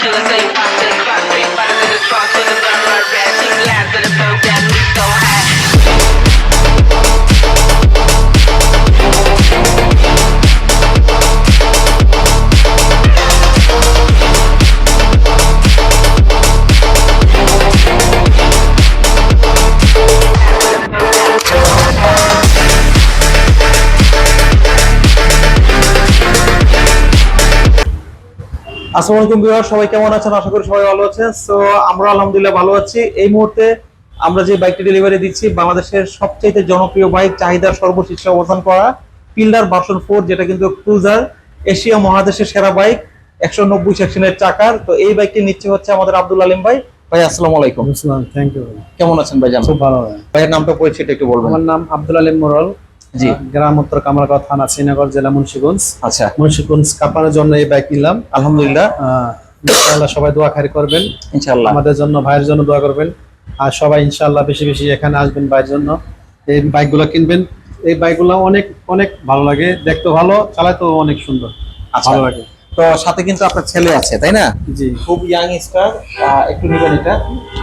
Killer, they pass and crack, they better than the truck with আসসালামু আলাইকুম সবাই কেমন আছেন? আশা করি সবাই ভালো আছেন। সো আমরা আলহামদুলিল্লাহ ভালো আছি। এই মুহূর্তে আমরা যে বাইকটি ডেলিভারি দিচ্ছি বাংলাদেশের সবচেয়ে জনপ্রিয় বাইক চাহিদার সর্বশীর্ষে অবস্থান করা পিল্ডার ভার্সন ফোর যেটা কিন্তু ক্রুজার এশিয়া মহাদেশের সেরা বাইক একশো নব্বই সেকশনের চাকার। তো এই বাইকটি নিচ্ছে হচ্ছে আমাদের আব্দুল আলিম ভাই। ভাই আসসালামু আলাইকুম। থ্যাংক ইউ কেমন আছেন ভাই জান খুব ভালো ভাইয়ের নামটা পরিচিত একটু বলবেন। আমার নাম আব্দুল আলিম মোরল। জি। গ্রাম উত্তর কামারগাঁও থানা শ্রীনগর জেলা মুন্সিগঞ্জ। আচ্ছা। মুন্সিগঞ্জ কাপানোর জন্য এই বাইক নিলাম। আলহামদুলিল্লাহ। ইনশাআল্লাহ সবাই দোয়া খারি করবেন। ইনশাআল্লাহ। আমাদের জন্য ভাইয়ের জন্য দোয়া করবেন। আর সবাই ইনশাআল্লাহ বেশি বেশি এখানে আসবেন ভাইয়ের জন্য। এই বাইকগুলো কিনবেন। এই বাইকগুলো অনেক অনেক ভালো লাগে। দেখতে ভালো চালাতেও অনেক সুন্দর। আচ্ছা। ভালো লাগে। তো সাথে কিন্তু আপনার ছেলে আছে তাই না? জি। খুব ইয়াং স্টার একটু নিবেন এটা।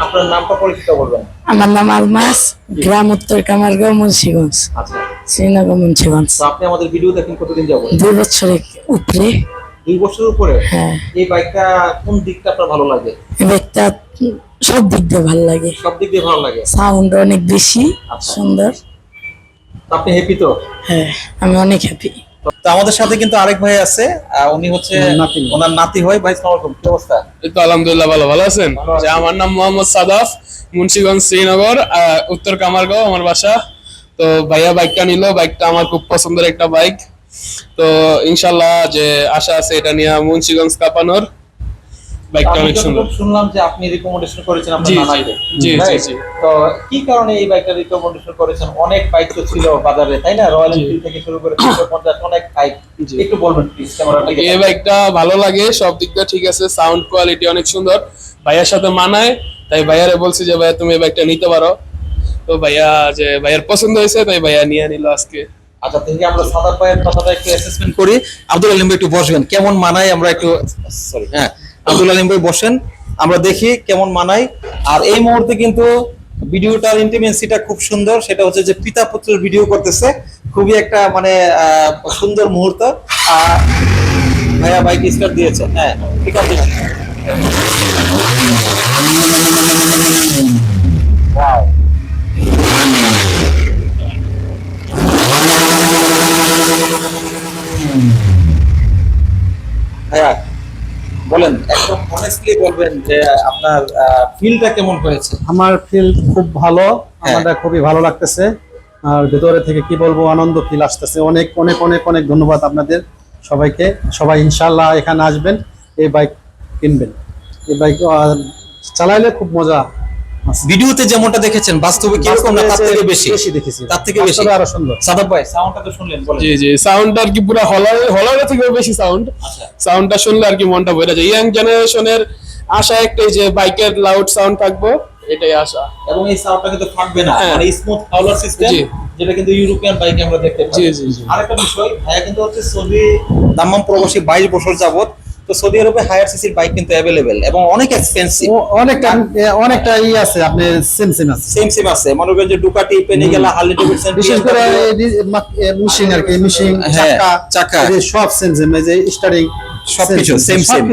আপনার নামটা পরিচিত বলবেন আমার নাম আলমাস গ্রাম উত্তর কামারগাঁও মুন্সিগঞ্জ। আচ্ছা। শ্রীনগর মুন্সিগঞ্জ আপনি আমাদের ভিডিও দেখেন কতদিন যাব দুই বছরের উপরে। দুই বছরের উপরে? হ্যাঁ। এই বাইকটা কোন দিকটা আপনার ভালো লাগে? ব্যাগটা সব দিক দিয়ে ভালো লাগে। সব দিক দিয়ে ভালো লাগে? সাউন্ড অনেক বেশি আচ্ছা। সুন্দর। আপনি হ্যাপি তো? হ্যাঁ আমি অনেক হ্যাপি তো আমাদের সাথে কিন্তু আরেক ভাই আছে আহ, উনি হচ্ছে ওনার নাতি। ওনার নাতি হয়। ভাই সালাম কি অবস্থা? এই তো আলহামদুলিল্লাহ ভালো। ভালো আছেন? আমার নাম মোহাম্মদ সাদাফ মুন্সিগঞ্জ শ্রীনগর আহ, উত্তর কামারগাঁও আমার বাসা। তো ভাইয়া বাইকটা নিল। বাইকটা আমার খুব পছন্দের একটা বাইক। তো ইনশাল্লাহ যে আশা আছে এটা নিয়ে মুন্সিগঞ্জ কাপানোর বাইকটা অনেক সুন্দর। শুনলাম যে আপনি রিকমেন্ডেশন করেছেন আপনার নানাকে জি, জি, জি। তো কি কারণে এই বাইকটা রিকমেন্ডেশন করেছেন? অনেক বাইক তো ছিল বাজারে তাই না? রয়্যাল এনফিল্ড থেকে শুরু করে 350 অনেক বাইক। একটু বলবেন প্লিজ ক্যামেরাটা এই বাইকটা ভালো লাগে সব দিক দিয়ে ঠিক আছে সাউন্ড কোয়ালিটি অনেক সুন্দর। ভাইয়ার সাথে মানায় তাই ভাইয়ারে বলছি যে ভাইয়া তুমি এই বাইকটা নিতে পারো। তো ভাইয়া যে ভাইয়ার পছন্দ হয়েছে, তাই ভাইয়া নিয়ে নিল আজকে। আচ্ছা থেকে আমরা সাদার ভাইয়ের কথাটা একটু অ্যাসেসমেন্ট করি। আব্দুল আলিম ভাই একটু বসবেন। কেমন মানায় আমরা একটু সরি হ্যাঁ আব্দুল আলিম ভাই বসেন। আমরা দেখি কেমন মানায়। আর এই মুহূর্তে কিন্তু ভিডিওটার ইন্টিমেন্সিটা খুব সুন্দর। সেটা হচ্ছে যে পিতা পুত্রের ভিডিও করতেছে। খুবই একটা মানে সুন্দর মুহূর্ত। ভাইয়া বাইক স্টার্ট দিয়েছে। হ্যাঁ ঠিক আছে। ভাইয়া বলেন। একদম অনেস্টলি বলবেন যে আপনার ফিলটা কেমন হয়েছে? আমার ফিল খুব ভালো। হ্যাঁ। আমাদের খুবই ভালো লাগতেছে। আর ভেতরে থেকে কি বলব আনন্দ ফিল আসতেছে। অনেক অনেক অনেক অনেক ধন্যবাদ আপনাদের সবাইকে। সবাই ইনশাল্লাহ এখানে আসবেন এই বাইক কিনবেন। এই বাইক চালাইলে খুব মজা। ভিডিওতে যেমনটা দেখেছেন বাস্তবে কীরকম না? তার থেকে বেশি। বেশি তার থেকে বেশি। আরও সুন্দর। সাদাব ভাই সাউন্ডটা তো শুনলেন বলেন। জি জি সাউন্ডটা আর কি পুরো হলার হলার থেকে বেশি সাউন্ড। আচ্ছা। সাউন্ডটা শুনলে আর কি মনটা ভরে যায়। ইয়াং জেনারেশনের আশা একটাই যে বাইকের লাউড সাউন্ড থাকবে এটাই আশা। এবং এই সাউন্ডটা কিন্তু থাকবে না। হ্যাঁ। মানে স্মুথ হাউলার সিস্টেম জি। যেটা কিন্তু ইউরোপিয়ান বাইকে আমরা দেখতে পাই জি, জি। আরেকটা বিষয় ভাইয়া কিন্তু হচ্ছে সৌদি দাম্মাম প্রবাসী বাইশ বছর যাবত তো সৌদি আরবে হায়ার সিসির বাইক কিন্তু অ্যাভেলেবেল এবং অনেক এক্সপেন্সিভ অনেকটা অনেকটা ই আছে আপনি সেম সেম আছে। সেম সেম আছে। মনে করেন যে ডুকাটি পেনিগেলা হার্লি ডেভিডসন বিশেষ করে মিশিং আর কি মিশিং হ্যাঁ, চাকা চাকা। সব সেম সেম এই যে স্টারিং সবকিছু সেম সেম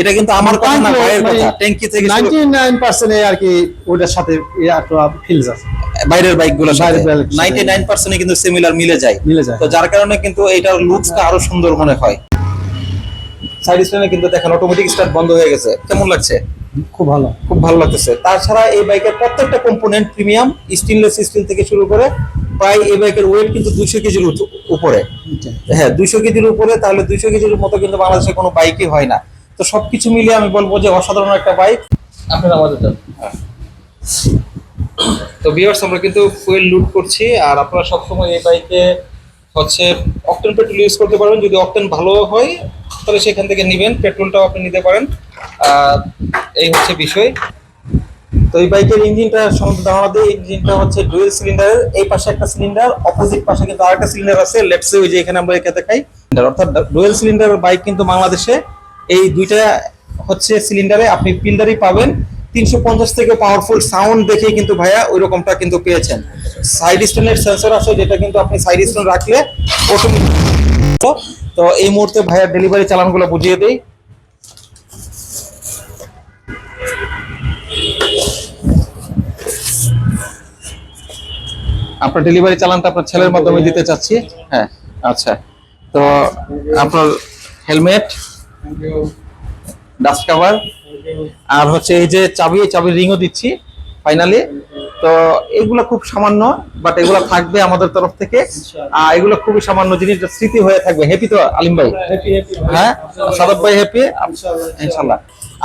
এটা কিন্তু আমার কথা না ভাইয়ের কথা। ট্যাঙ্কি থেকে 99% আর কি ওটার সাথে একটু ফিলস আছে। বাইরের বাইরের সাথে। 99% কিন্তু সিমিলার মিলে যায়। মিলে যায়। তো যার কারণে কিন্তু এটার লুকসটা আরও সুন্দর মনে হয়। সাইড স্ট্যান্ডে কিন্তু দেখেন অটোমেটিক স্টার্ট বন্ধ হয়ে গেছে। কেমন লাগছে? খুব ভালো। খুব ভালো লাগতেছে। তাছাড়া এই বাইকের প্রত্যেকটা কম্পোনেন্ট প্রিমিয়াম স্টেনলেস স্টিল থেকে শুরু করে প্রায় এই বাইকের ওয়েট কিন্তু দুইশো কেজির উপরে। হ্যাঁ দুইশো কেজির উপরে তাহলে দুইশো কেজির মতো কিন্তু বাংলাদেশে কোনো বাইকই হয় না। তো সবকিছু মিলিয়ে আমি বলব যে অসাধারণ একটা বাইক আপনার আমাদের জন্য তো ভিউয়ার্স আমরা কিন্তু ফুয়েল লুট করছি আর আপনারা সবসময় এই বাইকে হচ্ছে অকটেন পেট্রোল ইউজ করতে পারবেন। যদি অকটেন ভালো হয় তাহলে সেখান থেকে নেবেন, পেট্রোলটাও আপনি নিতে পারেন। এই হচ্ছে বিষয়। তো এই বাইকের ইঞ্জিনটা সম্বন্ধে ধারণা ইঞ্জিনটা হচ্ছে ডুয়েল সিলিন্ডারের এই পাশে একটা সিলিন্ডার অপোজিট পাশে কিন্তু আরেকটা সিলিন্ডার আছে। লেফট ওই যে এখানে আমরা একে দেখাই। অর্থাৎ ডুয়েল সিলিন্ডার বাইক কিন্তু বাংলাদেশে এই দুইটা হচ্ছে সিলিন্ডারে আপনি পিল্ডারই পাবেন। তিনশো পঞ্চাশ থেকে পাওয়ারফুল সাউন্ড দেখে কিন্তু ভাইয়া ওই রকমটা কিন্তু পেয়েছেন। সাইড স্ট্যান্ডের সেন্সর আছে, যেটা কিন্তু আপনি সাইড স্ট্যান্ড রাখলে অটোমেটিক তো এই মুহূর্তে ভাইয়া ডেলিভারি চালানগুলো বুঝিয়ে দেই। আপনার ডেলিভারি চালানটা আপনার ছেলের মাধ্যমে দিতে চাচ্ছি। হ্যাঁ আচ্ছা। তো আপনার হেলমেট ডাস্ট কাভার আর হচ্ছে এই যে চাবি চাবির রিংও দিচ্ছি ফাইনালি তো এগুলো খুব সামান্য বাট এগুলো থাকবে আমাদের তরফ থেকে। আর এগুলো খুবই সামান্য জিনিস স্মৃতি হয়ে থাকবে। হ্যাপি তো আলিম ভাই? হ্যাঁ? সাদব ভাই হ্যাপি ইনশাল্লাহ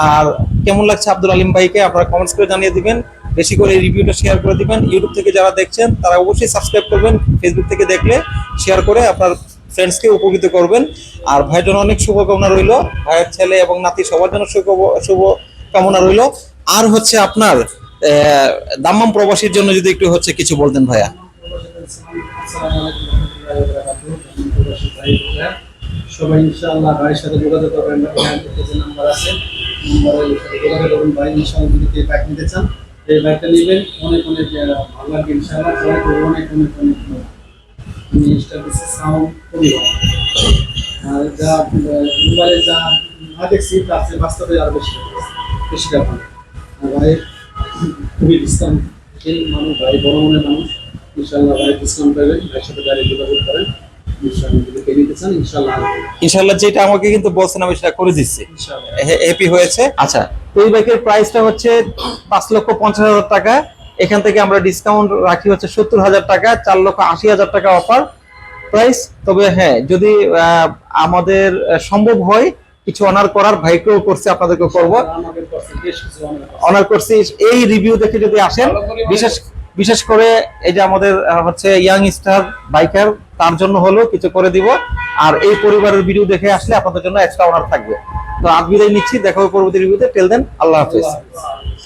আর কেমন লাগছে আব্দুল আলিম ভাইকে? আপনারা কমেন্টস করে জানিয়ে দিবেন। বেশি করে রিভিউটা শেয়ার করে দিবেন। ইউটিউব থেকে যারা দেখছেন তারা অবশ্যই সাবস্ক্রাইব করবেন। ফেসবুক থেকে দেখলে শেয়ার করে আপনার ফ্রেন্ডসকে উপকৃত করবেন। আর ভাইয়ের জন্য অনেক শুভকামনা রইল। ভাইয়ের ছেলে এবং নাতি সবার জন্য শুভ শুভ কামনা রইল। আর হচ্ছে আপনার দাম্মাম প্রবাসীর জন্য যদি একটু হচ্ছে কিছু বলতেন ভাইয়া। সবাই সাথে যোগাযোগ নাম্বার আছে নিতে চান, এই নেবেন। অনেক অনেক সাউন্ড আর যা যা দেখছি তার বাস্তবে আরও বেশি বেশি ভাই খুবই ডিসকাউন্ট মানুষ ভাই বড় মনের মানুষ। ইনশাল্লাহ ভাই ডিসকাউন্ট পাবেন ভাইয়ের সাথে গাড়ি যোগাযোগ করেন। ইনশাল্লাহ যেটা আমাকে কিন্তু বলছেন আমি সেটা করে দিচ্ছি। হ্যাপি হয়েছে। আচ্ছা এই বাইকের প্রাইসটা হচ্ছে পাঁচ লক্ষ পঞ্চাশ হাজার টাকা। এখান থেকে আমরা ডিসকাউন্ট রাখি হচ্ছে সত্তর হাজার টাকা চার লক্ষ আশি হাজার টাকা অফার প্রাইস তবে হ্যাঁ যদি আহ, আমাদের সম্ভব হয় কিছু অনার করার ভাইকেও করছে আপনাদেরকে করব। অনার করছি। এই রিভিউ দেখে যদি আসেন, বিশেষ বিশেষ করে এই যে আমাদের হচ্ছে ইয়াং স্টার বাইকার তার জন্য হলো কিছু করে দিব। আর এই পরিবারের ভিডিও দেখে আসলে আপনাদের জন্য এক্সট্রা অনার থাকবে। তো আজ বিদায় নিচ্ছি, দেখা পরবর্তী রিভিউতে টেল দেন আল্লাহ হাফেজ।